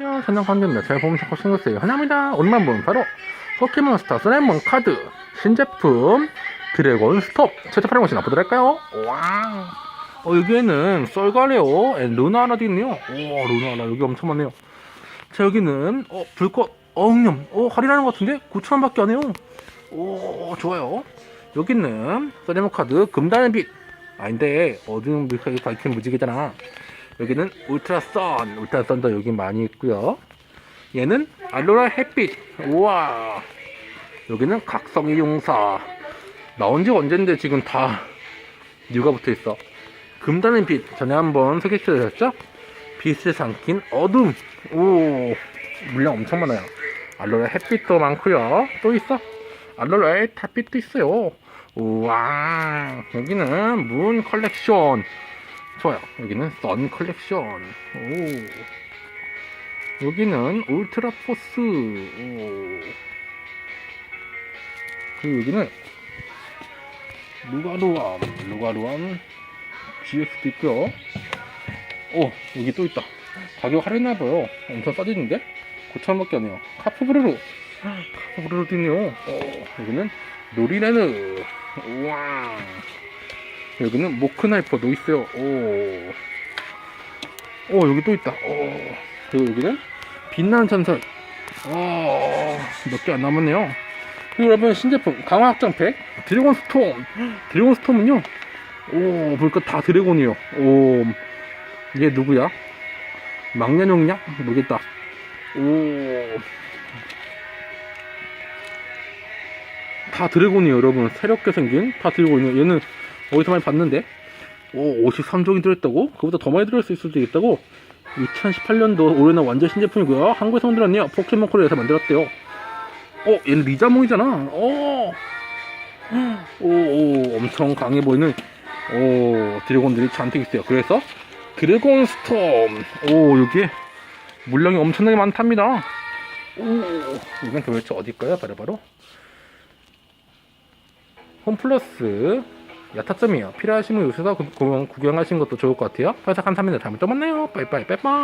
안녕하세요. 전장 관계입니다. 잘 보면 자꾸 신경 쓰여요. 하나입니다. 오늘만 보면 바로 포켓몬스터 쓰레몬 카드 신제품 드래곤 스톱 최초파는 것이 나 보도록 할까요? 와. 어, 여기에는 썰가레오 앤 루나라도 있네요. 오, 루나라 여기 엄청 많네요. 자, 여기는 어, 불꽃 어응념. 어, 할인하는 것 같은데 9,000원밖에 안 해요. 오, 좋아요. 여기는 쓰레몬 카드 금단의 빛. 아닌데 어두운 빛이 밝힌 무지개잖아. 여기는 울트라선, 울트라선도 여기 많이 있고요. 얘는 알로라 햇빛. 우와. 여기는 각성의 용사. 나온 지 언젠데 지금 다 뉴가 붙어 있어. 금단의 빛. 전에 한번 소개시켜 드렸죠? 빛을 삼킨 어둠. 오. 물량 엄청 많아요. 알로라 햇빛도 많고요. 또 있어. 알로라의 탑빛도 있어요. 우와. 여기는 문 컬렉션. 좋아요. 여기는 선 컬렉션. 오. 여기는 울트라 포스. 오. 그리고 여기는 루가루암. 루가루암 GS도 있고요. 오, 여기 또 있다. 가격 할인해봐요. 엄청 싸지는데? 9천원밖에 안 해요. 카프브르루. 카프브르루도 있네요. 오, 여기는 노리레느. 우와. 여기는 모크나이퍼도 있어요. 오. 오, 여기 또 있다. 오. 그리고 여기는 빛나는 전설. 오, 몇 개 안 남았네요. 그리고 여러분, 신제품, 강화 확장팩, 드래곤 스톰. 드래곤 스톰은요, 오, 보니까 다 드래곤이요. 오, 얘 누구야? 망년용냐? 모르겠다. 오. 다 드래곤이에요, 여러분. 새롭게 생긴 다 드래곤이에요. 얘는 어디서 많이 봤는데? 오, 53종이 들어있다고? 그보다 더 많이 들어있을 수도 있다고? 2018년도 올해는 완전 신제품이고요. 한국에서 만들었네요. 포켓몬 코리아에서 만들었대요. 어, 얘는 리자몽이잖아. 어. 오, 오, 엄청 강해 보이는, 오, 드래곤들이 잔뜩 있어요. 그래서, 드래곤 스톰. 오, 여기에 물량이 엄청나게 많답니다. 오, 이건 도대체 어딜까요? 바로바로. 홈플러스 야타점이에요. 필요하시면 요새서 구경, 구경하시는 것도 좋을 것 같아요. 그래서 감사합니다. 다음에 또 만나요. 빠이빠이 빠이빠이.